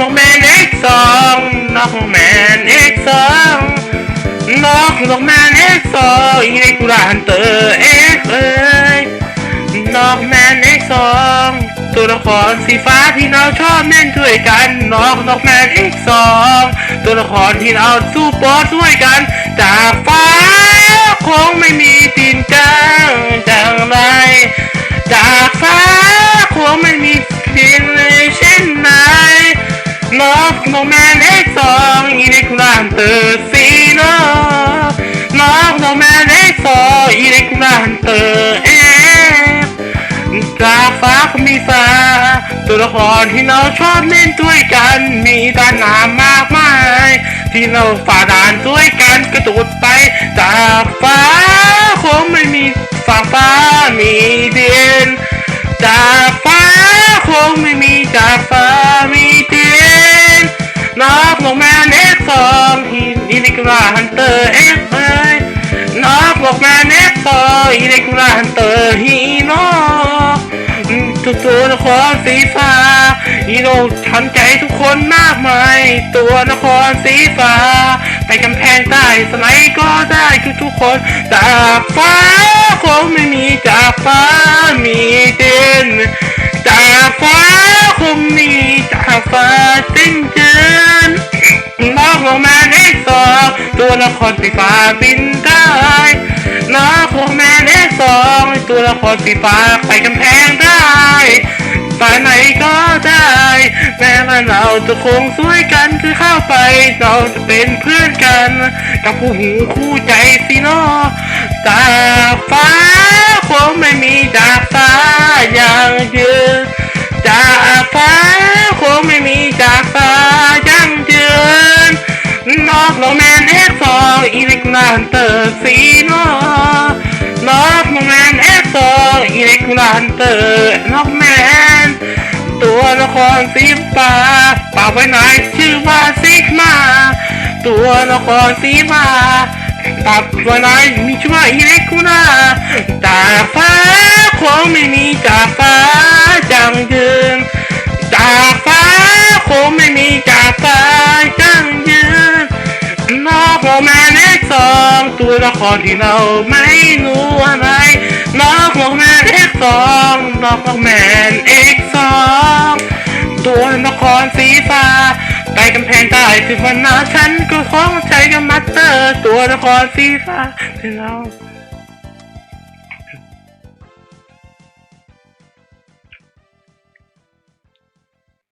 นกแมนเอกสองนกแมนเอกสองนกนกแมนเอกสองอีกกูลาฮันเตอร์เอ็กเอ้ยนกแมนเอกสองตัวละครสีฟ้าที่เราชอบเล่นด้วยกันนกนกแมนเอกสองตัวละครที่เราสู้บอสด้วยกันจากฟ้ จากฟ้าก็มีฟ้า ตัวละครที่เราชอบเล่นด้วยกัน มีด้านหนามมากมาย ที่เราฝ่าด่านด้วยกันกระโดดไปจากฟ้าคงไม่มีฝั่งฟ้ามีเดียนจากฟ้าคงไม่มีจากฟ้ามีเดียนนกลงมาเน็กสองอีเล็กลาฮันเตอร์เอ็กเอ้ยนกลงมาเน็กสองอีเล็กลาฮันเตอร์ฮีโน่ ตัวละครสีฟ้าฮีโร่ทันใจทุกคนมากมาย ตัวนครสีฟ้า ไปกำแพงใต้สไลด์ก็ได้ทุกทุกคนจากฟ้าคงไม่มีจากฟ้ามีเด่นจากฟ้าคงมีจากฟ้าจริงเจนนอกลงมาได้สอตัวละครสีฟ้าบินได้ ตัวละครสีฟ้าไปกำแพงได้ไปไหนก็ได้ แม้ว่าเราจะคงสวยกันคือเข้าไป เราจะเป็นเพื่อนกัน กับผู้หูคู่ใจสิเนอจาฟ้าคงไม่มีจาฟ้าอย่างยืนจาฟ้าคงไม่มีจาฟ้ายั่งยืนนอกโรแมนเอ็กซองอีเล็กลานเตอร์สีนน ลานเตอร์นอกแมน ตัวละครสีฟ้าป่ากไว้ไหนชื่อว่าซิกมา ตัวละครสีฟ้าปากไว้ไหนมีชื่อว่าอิเล็กคูนาจากฟ้าคงไม่มีจากฟ้าจังยืนจากฟ้าคงไม่มีจากฟ้าจังยืนนอกโรแมนเอ็กสองตัวละครที่เราไม่รู้อะไร นองพวกแมนเอ็กสองนองพวกแมนเอ็กสองตัวละครสีฟ้าไปกำแพงใต้ถึงวันนาฉันก็คงใจกับมัตเตอร์ ตัวละครสีฟ้าที่เรา